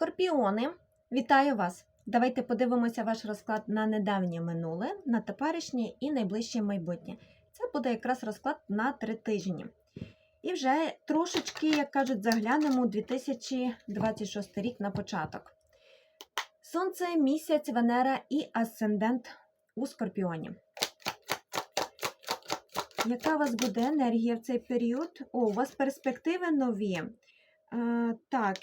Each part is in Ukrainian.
Скорпіони, вітаю вас! Давайте подивимося ваш розклад на недавнє минуле, на теперішнє і найближче майбутнє. Це буде якраз розклад на три тижні. І вже трошечки, як кажуть, заглянемо у 2026 рік на початок. Сонце, місяць, Венера і асцендент у Скорпіоні. Яка у вас буде енергія в цей період? О, у вас перспективи нові. А, так,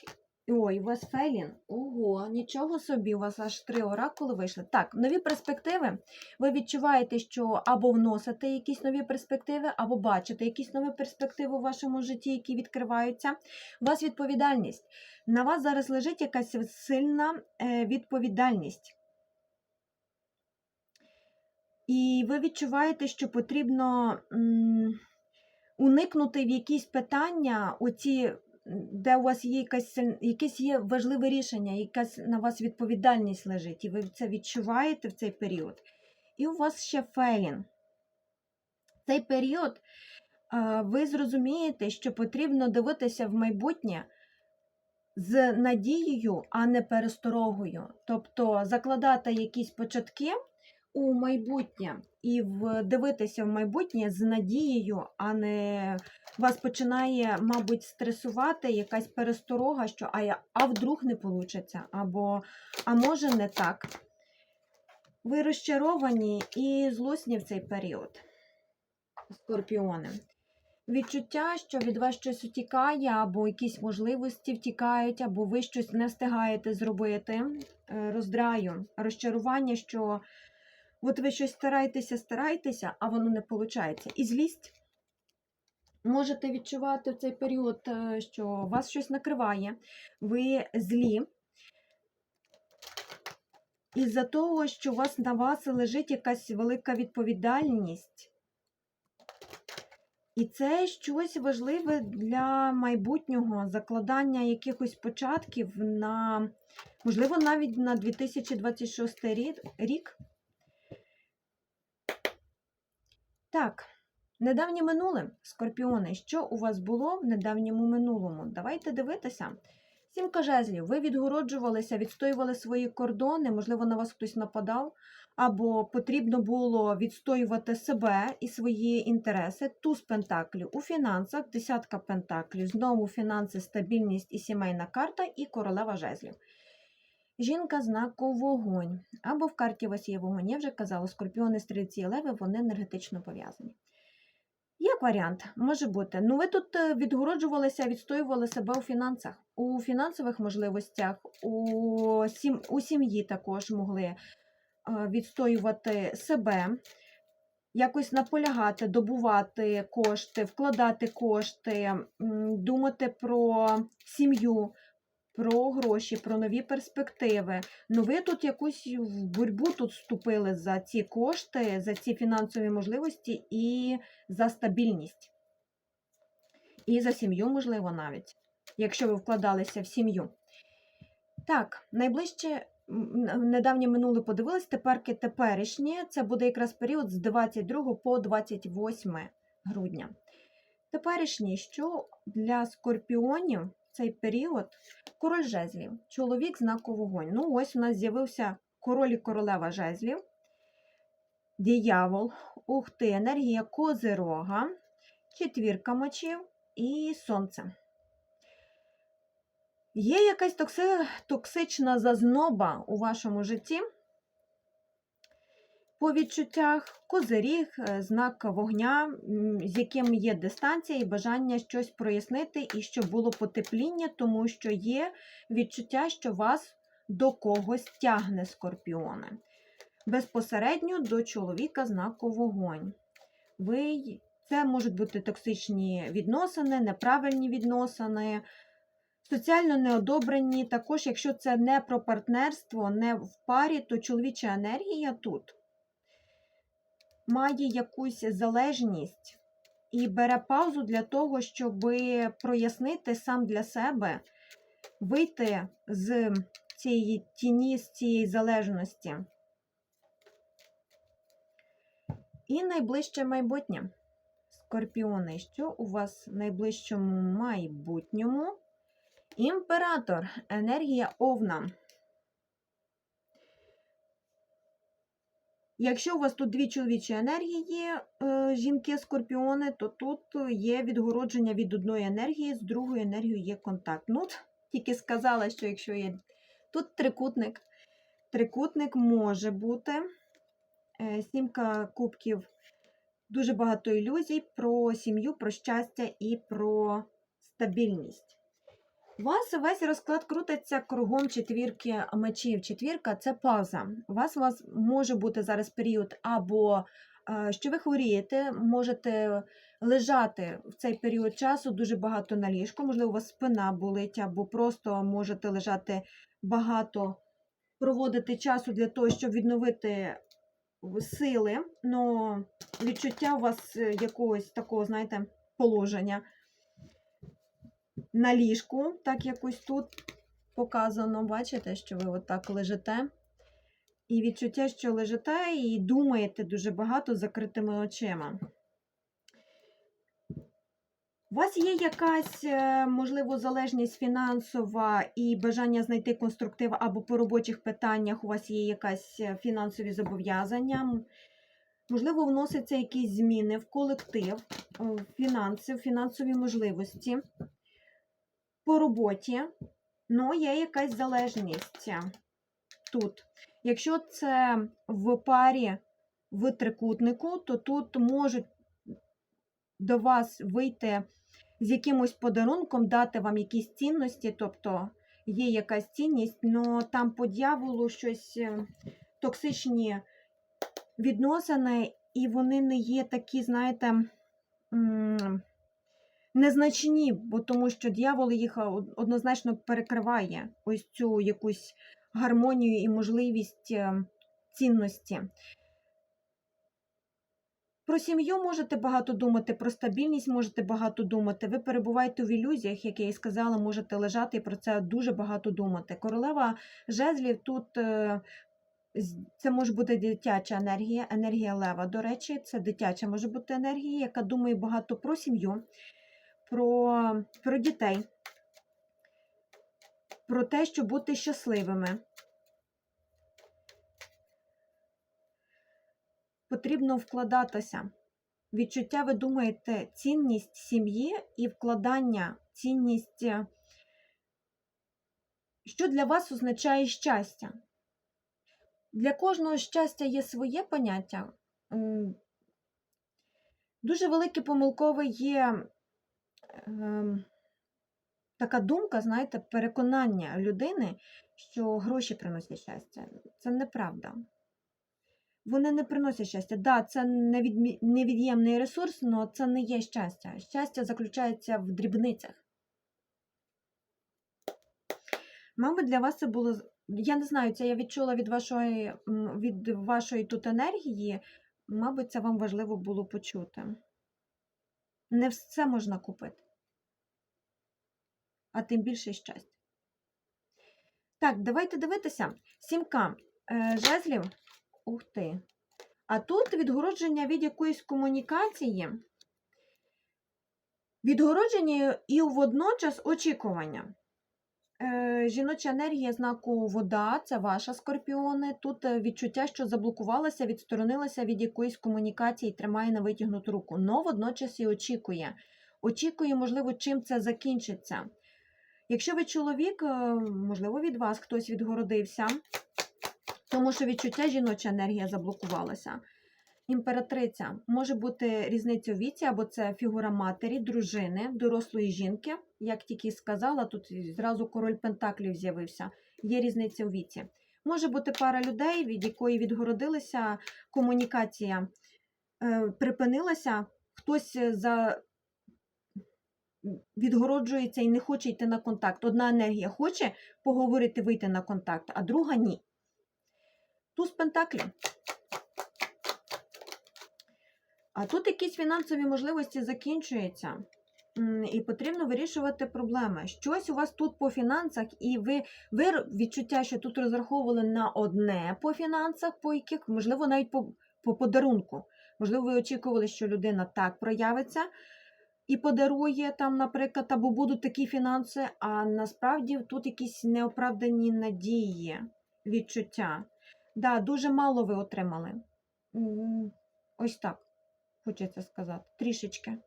ой, у вас Фелін. Ого, нічого собі, у вас аж три оракули вийшли. Так, нові перспективи. Ви відчуваєте, що або вносите якісь нові перспективи, або бачите якісь нові перспективи у вашому житті, які відкриваються. У вас відповідальність. На вас зараз лежить якась сильна е, відповідальність. І ви відчуваєте, що потрібно уникнути в якісь питання, оці, де у вас є якась, якесь є важливе рішення, якась на вас відповідальність лежить, і ви це відчуваєте в цей період. І у вас ще фейлін. Цей період ви зрозумієте, що потрібно дивитися в майбутнє з надією, а не пересторогою. Тобто закладати якісь початки у майбутнє і дивитися в майбутнє з надією, а не вас починає, мабуть, стресувати якась пересторога, що а, я, а вдруг не вийде, або а може не так. Ви розчаровані і злосні в цей період, скорпіони. Відчуття, що від вас щось утікає, або якісь можливості втікають, або ви щось не встигаєте зробити. Е, Роздраю, розчарування, що от ви щось стараєтеся, стараєтеся, а воно не виходить. І злість. Можете відчувати в цей період, е, що вас щось накриває, ви злі. Із-за того, що у вас на вас лежить якась велика відповідальність. І це щось важливе для майбутнього закладання якихось початків на, можливо, навіть на 2026 рік. Так, недавнє минуле, скорпіони, що у вас було в недавньому минулому? Давайте дивитися. Сімка жезлів, ви відгороджувалися, відстоювали свої кордони, можливо, на вас хтось нападав, або потрібно було відстоювати себе і свої інтереси. Туз пентаклів у фінансах, десятка пентаклів, знову фінанси, стабільність і сімейна карта, і королева жезлів. Жінка знаку вогонь. Або в карті вас вогонь. Я вже казала, скорпіони, стрільці і леви, вони енергетично пов'язані. Як варіант, може бути. Ну, ви тут е, відгороджувалися, відстоювали себе у фінансах, у фінансових можливостях, у, сім, у сім'ї також могли е, відстоювати себе, якось наполягати, добувати кошти, вкладати кошти, думати про сім'ю, про гроші, про нові перспективи. Ну, ви тут якусь в боротьбу тут вступили за ці кошти, за ці фінансові можливості і за стабільність. І за сім'ю, можливо, навіть, якщо ви вкладалися в сім'ю. Так, найближче недавнє минуле подивились, теперки теперішнє. Це буде якраз період з 22 по 28 грудня. Теперішнє, що для скорпіонів цей період король жезлів, чоловік знаку вогонь. Ну, ось у нас з'явився король і королева жезлів, диявол, ух ти, енергія козирога, четвірка мечів і сонце. Є якась токси... токсична зазноба у вашому житті. По відчуттях козиріг, е, знак вогня, з яким є дистанція і бажання щось прояснити, і щоб було потепління, тому що є відчуття, що вас до когось тягне скорпіони. Безпосередньо до чоловіка знаку вогонь. Ви... Це можуть бути токсичні відносини, неправильні відносини, соціально неодобрені. Також, якщо це не про партнерство, не в парі, то чоловіча енергія тут має якусь залежність і бере паузу для того, щоб прояснити сам для себе, вийти з цієї тіні, з цієї залежності. І найближче майбутнє. Скорпіони, що у вас в найближчому майбутньому? Імператор, енергія овна. Якщо у вас тут дві чоловічі енергії, е, жінки-скорпіони, то тут є відгородження від одної енергії, з другою енергією є контакт. Ну, тільки сказала, що якщо є тут трикутник, трикутник може бути. Е, Сімка кубків, дуже багато ілюзій про сім'ю, про щастя і про стабільність. У вас весь розклад крутиться кругом четвірки мечів. Четвірка це пауза. У вас, у вас може бути зараз період або е, що ви хворієте, можете лежати в цей період часу дуже багато на ліжку, можливо, у вас спина болить, або просто можете лежати багато, проводити часу для того, щоб відновити сили, але відчуття у вас е, якогось такого, знаєте, положення на ліжку, так якось тут показано, бачите, що ви отак лежите. І відчуття, що лежите і думаєте дуже багато закритими очима. У вас є якась, е, можливо, залежність фінансова і бажання знайти конструктив або по робочих питаннях у вас є якась е, фінансові зобов'язання. Можливо, вносяться якісь зміни в колектив, в фінанси, в фінансові можливості по роботі, ну, є якась залежність тут. Якщо це в парі в трикутнику, то тут можуть до вас вийти з якимось подарунком, дати вам якісь цінності, тобто є якась цінність, але там по дьяволу щось е, токсичні відносини, і вони не є такі, знаєте, незначні, бо тому що дьявол їх однозначно перекриває ось цю якусь гармонію і можливість е, цінності. Про сім'ю можете багато думати, про стабільність можете багато думати. Ви перебуваєте в ілюзіях, як я і сказала, можете лежати і про це дуже багато думати. Королева жезлів тут е, це може бути дитяча енергія, енергія лева. До речі, це дитяча може бути енергія, яка думає багато про сім'ю, про, про дітей, про те, щоб бути щасливими. Потрібно вкладатися. Відчуття, ви думаєте, цінність сім'ї і вкладання, цінність, е, що для вас означає щастя. Для кожного щастя є своє поняття. Дуже велике помилкове є така думка, знаєте, переконання людини, що гроші приносять щастя. Це неправда. Вони не приносять щастя. Так, да, це невід'ємний ресурс, але це не є щастя. Щастя заключається в дрібницях. Мабуть, для вас це було. Я не знаю, це я відчула від вашої, від вашої тут енергії. Мабуть, це вам важливо було почути. Не все можна купити, а тим більше щастя. Так, давайте дивитися. Сімка е, жезлів. Ух ти. А тут відгородження від якоїсь комунікації. Відгородження і водночас очікування. Е, жіноча енергія знаку вода, це ваша скорпіони. Тут е, відчуття, що заблокувалася, відсторонилася від якоїсь комунікації, тримає на витягнуту руку, но водночас і очікує. Очікує, можливо, чим це закінчиться. Якщо ви чоловік, е, можливо, від вас хтось відгородився, тому що відчуття жіноча енергія заблокувалася. Імператриця може бути різниця у віці, або це фігура матері, дружини, дорослої жінки. Як тільки сказала, тут зразу король Пентаклів з'явився. Є різниця у віці. Може бути пара людей, від якої відгородилися, комунікація е, припинилася, хтось за... відгороджується і не хоче йти на контакт. Одна енергія хоче поговорити, вийти на контакт, а друга ні. Туз Пентаклів. А тут якісь фінансові можливості закінчуються. І потрібно вирішувати проблеми. Щось у вас тут по фінансах, і ви, ви відчуття, що тут розраховували на одне по фінансах, по яких, можливо, навіть по, по подарунку. Можливо, ви очікували, що людина так проявиться. І подарує там, наприклад, або будуть такі фінанси, а насправді тут якісь неоправдані надії, відчуття. Да, дуже мало ви отримали. Ось так, хочеться сказати, трішечки.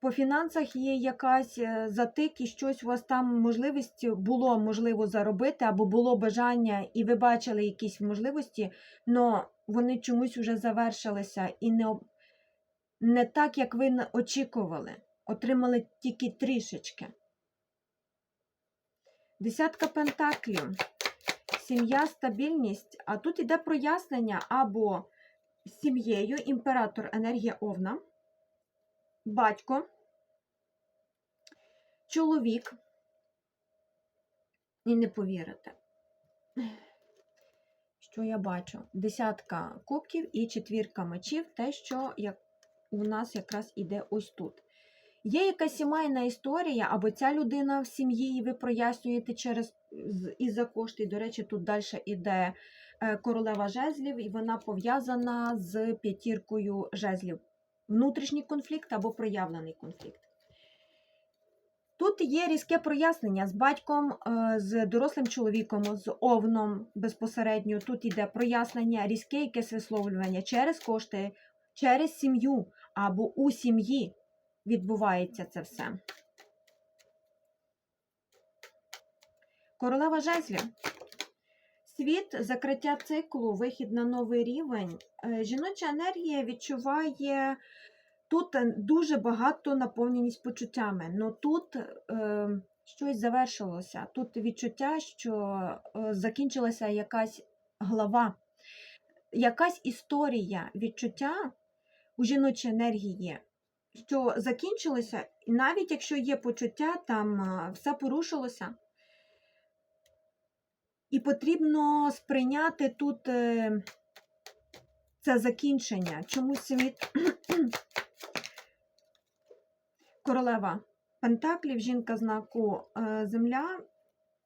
По фінансах є якась е, затик і щось у вас там можливість було можливо заробити, або було бажання, і ви бачили якісь можливості, але вони чомусь вже завершилися і не, не так, як ви очікували. Отримали тільки трішечки. Десятка пентаклів. Сім'я, стабільність. А тут іде прояснення або сім'єю, імператор, енергія Овна, батько, чоловік. І не повірите. Що я бачу? Десятка кубків і четвірка мечів, те, що як у нас якраз іде ось тут. Є якась сімейна історія, або ця людина в сім'ї, і ви прояснюєте через з- із-за кошти. До речі, тут далі іде е, королева жезлів, і вона пов'язана з п'ятіркою жезлів. Внутрішній конфлікт або проявлений конфлікт. Тут є різке прояснення з батьком, е, з дорослим чоловіком, з овном безпосередньо. Тут йде прояснення, різке якесь висловлювання через кошти, через сім'ю або у сім'ї відбувається це все. Королева жезлів. Світ, закриття циклу, вихід на новий рівень. Е, Жіноча енергія відчуває тут дуже багато наповненість почуттями. Но тут е, щось завершилося. Тут відчуття, що е, закінчилася якась глава, якась історія відчуття у жіночій енергії, що закінчилося, і навіть якщо є почуття, там все порушилося. І потрібно сприйняти тут е, це закінчення. Чомусь світ королева Пентаклів, жінка знаку е, Земля.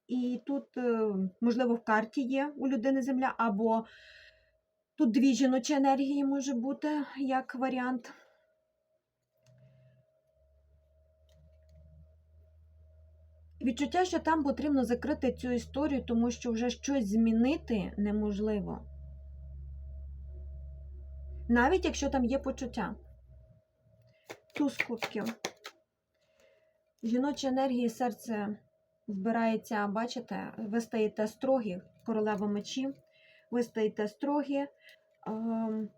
І тут, е, можливо, в карті є у людини Земля, або тут дві жіночі енергії може бути як варіант. Відчуття, що там потрібно закрити цю історію, тому що вже щось змінити неможливо. Навіть якщо там є почуття. Туз кубків. Жіночі енергії серце збирається, бачите, ви стаєте строгі, королева мечів, ви стаєте строгі. Ем,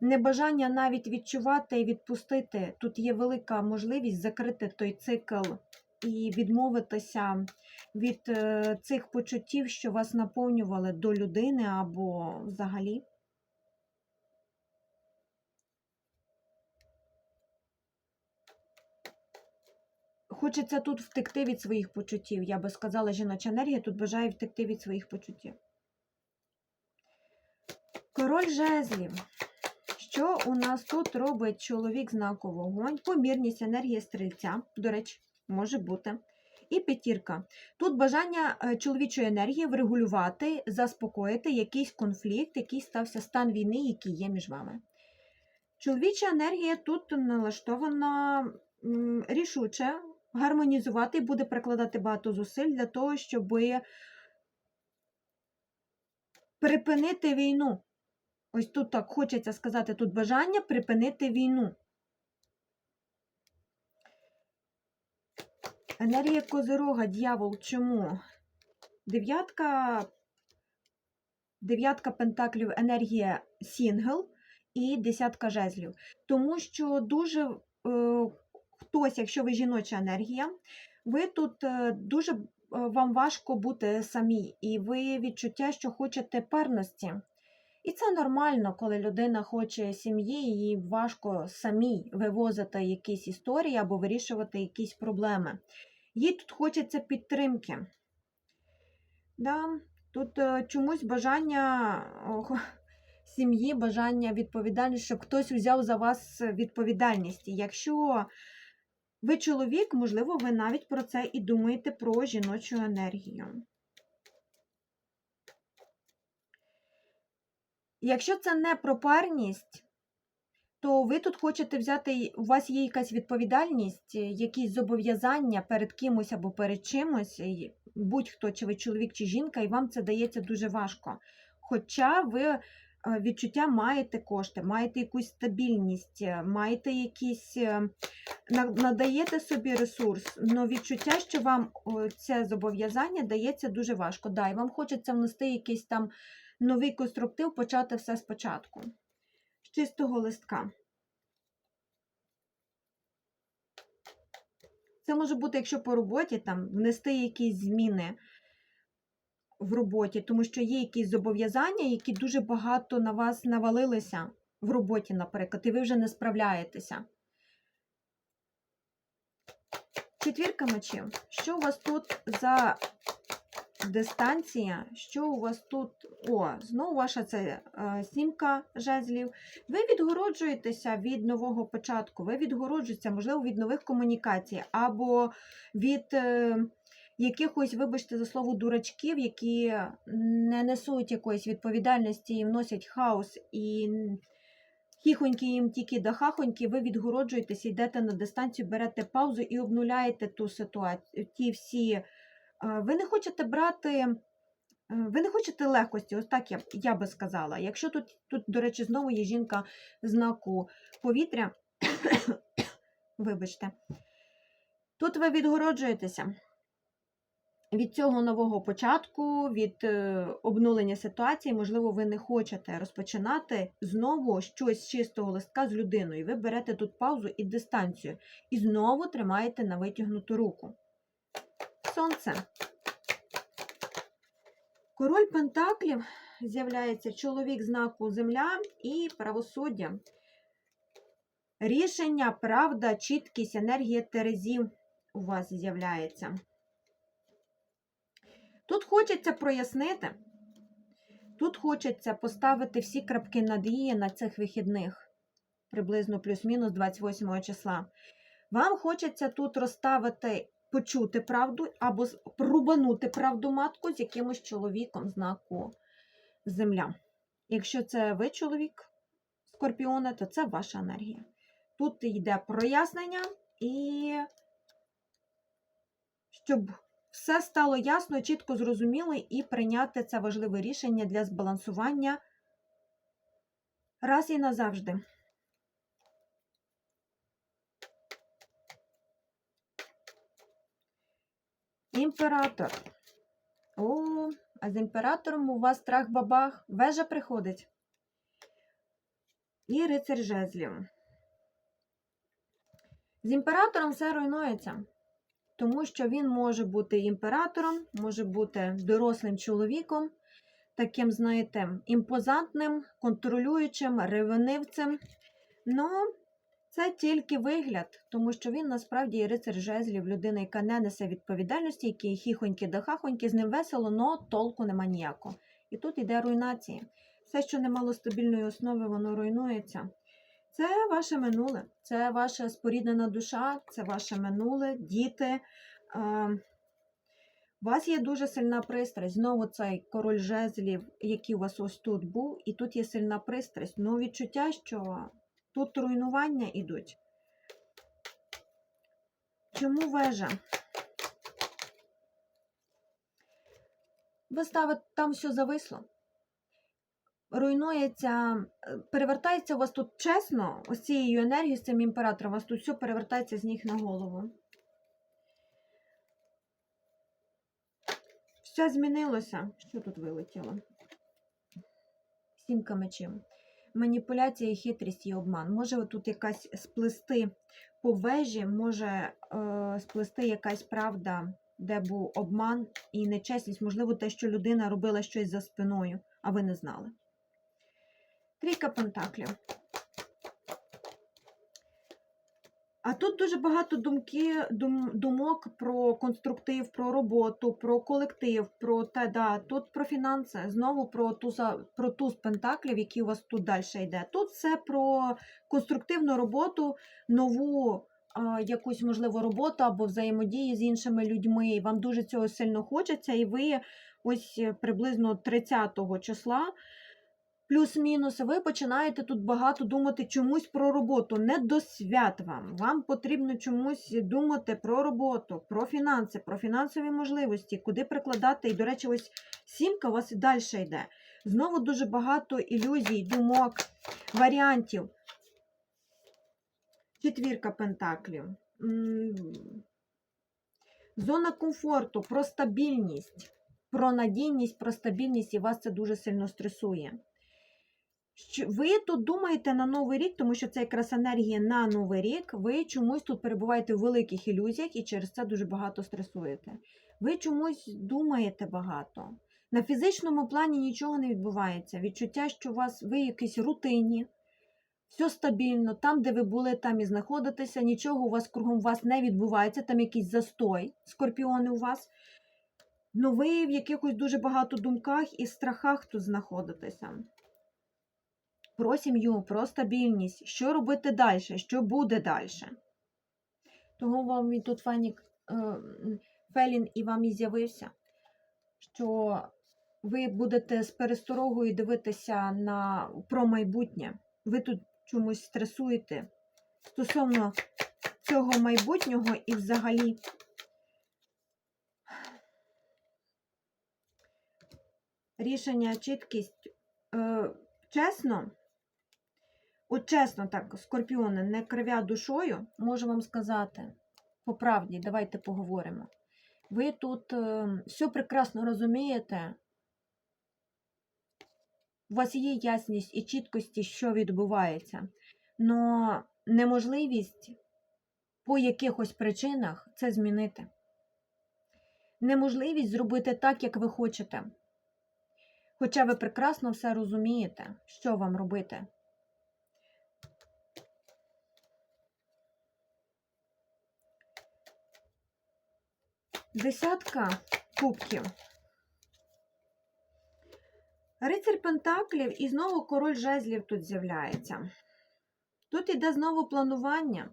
Небажання навіть відчувати і відпустити. Тут є велика можливість закрити той цикл і відмовитися від е, цих почуттів, що вас наповнювали до людини або взагалі. Хочеться тут втекти від своїх почуттів. Я би сказала, жіноча енергія тут бажає втекти від своїх почуттів. Король жезлів. Що у нас тут робить чоловік знаку вогонь? Помірність енергії стрільця, до речі, може бути. І п'ятірка. Тут бажання е, чоловічої енергії врегулювати, заспокоїти якийсь конфлікт, який стався стан війни, який є між вами. Чоловіча енергія тут налаштована рішуче, гармонізувати і буде прикладати багато зусиль для того, щоб припинити війну. Ось тут так хочеться сказати, тут бажання припинити війну. Енергія Козирога, дьявол, чому? Дев'ятка, дев'ятка пентаклів, енергія сінгл і десятка жезлів. Тому що дуже е, хтось, якщо ви жіноча енергія, ви тут е, дуже е, вам важко бути самі, і ви відчуття, що хочете парності. І це нормально, коли людина хоче сім'ї, їй важко самій вивозити якісь історії або вирішувати якісь проблеми. Їй тут хочеться підтримки. Да, тут е, чомусь бажання сім'ї, бажання відповідальності, щоб хтось взяв за вас відповідальність. Якщо ви чоловік, можливо, ви навіть про це і думаєте про жіночу енергію. Якщо це не про парність, то ви тут хочете взяти, у вас є якась відповідальність, е, якісь зобов'язання перед кимось або перед чимось, будь-хто, чи ви чоловік, чи жінка, і вам це дається дуже важко. Хоча ви е, відчуття маєте кошти, маєте якусь стабільність, е, маєте якісь, е, надаєте собі ресурс, але відчуття, що вам це зобов'язання дається дуже важко. Да, і вам хочеться внести якийсь там новий конструктив, почати все спочатку. З чистого листка. Це може бути, якщо по роботі там внести якісь зміни в роботі, тому що є якісь зобов'язання, які дуже багато на вас навалилися в роботі, наприклад, і ви вже не справляєтеся. Четвірка мечів. Що у вас тут за дистанція? Що у вас тут? О, знову ваша це е, сімка жезлів. Ви відгороджуєтеся від нового початку, ви відгороджуєтеся, можливо, від нових комунікацій, або від е, якихось, вибачте за слово, дурачків, які не несуть якоїсь відповідальності і вносять хаос і хіхоньки їм тільки да хахоньки, ви відгороджуєтеся, йдете на дистанцію, берете паузу і обнуляєте ту ситуацію. Ті всі. е, Ви не хочете брати. е, Ви не хочете легкості, ось так я, я би сказала. Якщо тут, тут, до речі, знову є жінка знаку повітря, вибачте, тут ви відгороджуєтеся від цього нового початку, від е, обнулення ситуації, можливо, ви не хочете розпочинати знову щось з чистого листка з людиною. Ви берете тут паузу і дистанцію. І знову тримаєте на витягнуту руку. Сонце. Король Пентаклів з'являється чоловік знаку Земля і правосуддя. Рішення, правда, чіткість, енергія Терезів у вас з'являється. Тут хочеться прояснити, тут хочеться поставити всі крапки над «і» на цих вихідних, приблизно плюс-мінус 28 числа. Вам хочеться тут розставити, почути правду або рубанути правду матку з якимось чоловіком знаку Земля. Якщо це ви чоловік Скорпіона, то це ваша енергія. Тут йде прояснення і щоб все стало ясно, чітко зрозуміло і прийняти це важливе рішення для збалансування раз і назавжди. Імператор. О, а з імператором у вас страх бабах. Вежа приходить. І рицар жезлів. З імператором все руйнується тому що він може бути імператором, може бути дорослим чоловіком, таким, знаєте, імпозантним, контролюючим, ревнивцем. Ну, це тільки вигляд, тому що він насправді є рицар жезлів, людина, яка не несе відповідальності, який хіхоньки да хахоньки, з ним весело, но толку нема ніякого. І тут йде руйнація. Все, що не мало стабільної основи, воно руйнується. Це ваше минуле, це ваша споріднена душа, це ваше минуле, діти. У вас є дуже сильна пристрасть. Знову цей король жезлів, який у вас ось тут був, і тут є сильна пристрасть. Ну, відчуття, що тут руйнування йдуть. Чому вежа? Ви ставите там все зависло руйнується, е, перевертається у вас тут чесно, ось цією енергією, з цим імператором, у вас тут все перевертається з ніг на голову. Все змінилося. Що тут вилетіло? Сімка мечів. Маніпуляція, хитрість і обман. Може тут якась сплести по вежі, може е, сплести якась правда, де був обман і нечесність, можливо, те, що людина робила щось за спиною, а ви не знали. Трійка пентаклів. А тут дуже багато думки, дум, думок про конструктив, про роботу, про колектив, про те, да, тут про фінанси, знову про туза, про туз пентаклів, який у вас тут далі йде. Тут все про конструктивну роботу, нову а, якусь, можливо, роботу або взаємодії з іншими людьми. Вам дуже цього сильно хочеться, і ви ось приблизно 30 числа плюс-мінус, ви починаєте тут багато думати чомусь про роботу. Не до свят вам. Вам потрібно чомусь думати про роботу, про фінанси, про фінансові можливості, куди прикладати. І, до речі, ось сімка у вас і далі йде. Знову дуже багато ілюзій, думок, варіантів. Четвірка пентаклів. Зона комфорту, про стабільність, про надійність, про стабільність, і вас це дуже сильно стресує. Ви тут думаєте на новий рік, тому що це якраз енергія на новий рік. Ви чомусь тут перебуваєте в великих ілюзіях і через це дуже багато стресуєте. Ви чомусь думаєте багато. На фізичному плані нічого не відбувається. Відчуття, що у вас ви в якійсь рутині, все стабільно, там, де ви були, там і знаходитеся, нічого у вас кругом вас не відбувається, там якийсь застой, скорпіони у вас. Ну ви в якихось дуже багато думках і страхах тут знаходитеся. Про сім'ю, про стабільність, що робити далі, що буде далі. Того вам і тут Фенік, е, Фелін і вам і з'явився, що ви будете з пересторогою дивитися на, про майбутнє. Ви тут чомусь стресуєте стосовно цього майбутнього і взагалі. Рішення, чіткість. Е, чесно, от чесно так, скорпіони, не кривя душою, можу вам сказати, по правді, давайте поговоримо. Ви тут е, все прекрасно розумієте, у вас є ясність і чіткості, що відбувається, але неможливість по якихось причинах це змінити. Неможливість зробити так, як ви хочете. Хоча ви прекрасно все розумієте, що вам робити. Десятка кубків. Рицарь Пентаклів і знову король жезлів тут з'являється. Тут іде знову планування.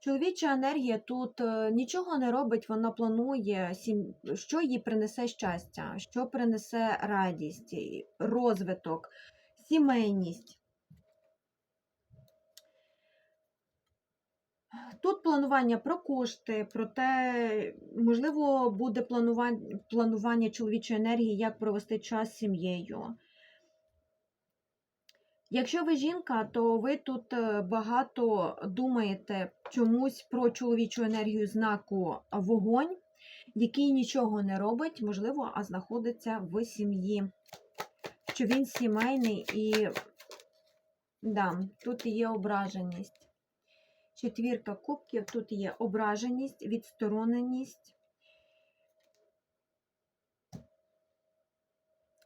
Чоловіча енергія тут е, нічого не робить, вона планує, що їй принесе щастя, що принесе радість, розвиток, сімейність. Тут планування про кошти, про те, можливо, буде планування, планування чоловічої енергії, як провести час з сім'єю. Якщо ви жінка, то ви тут е, багато думаєте чомусь про чоловічу енергію знаку вогонь, який нічого не робить, можливо, а знаходиться в сім'ї. Що він сімейний і да, тут є ображеність. Четвірка кубків, тут є ображеність, відстороненість.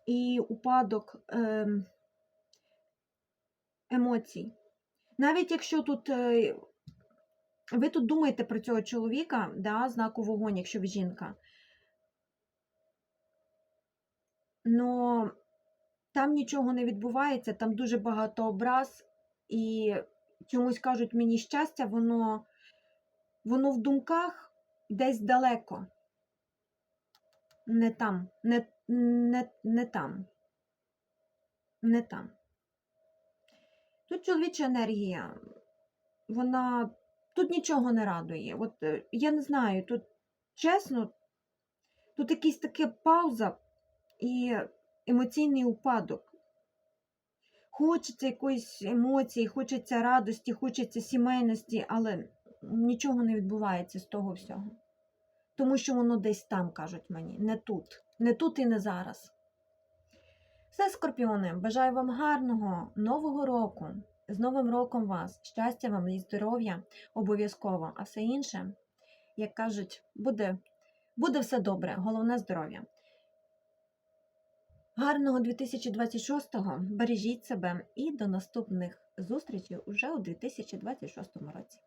І упадок ем, емоцій. Навіть якщо тут е, ви тут думаєте про цього чоловіка, да, знаку вогонь, якщо ви жінка, но там нічого не відбувається, там дуже багато образ, і чомусь кажуть мені щастя, воно, воно в думках десь далеко. Не там, не, не, не там. Не там. Тут чоловіча енергія, вона тут нічого не радує. От е, я не знаю, тут чесно, тут якась така пауза і емоційний упадок. Хочеться якоїсь емоції, хочеться радості, хочеться сімейності, але нічого не відбувається з того всього. Тому що воно десь там, кажуть мені, не тут, не тут і не зараз. Все, скорпіони, бажаю вам гарного нового року. З Новим роком вас, щастя вам і здоров'я обов'язково, а все інше, як кажуть, буде, буде все добре, головне здоров'я. Гарного 2026-го, бережіть себе і до наступних зустрічей уже у 2026 році.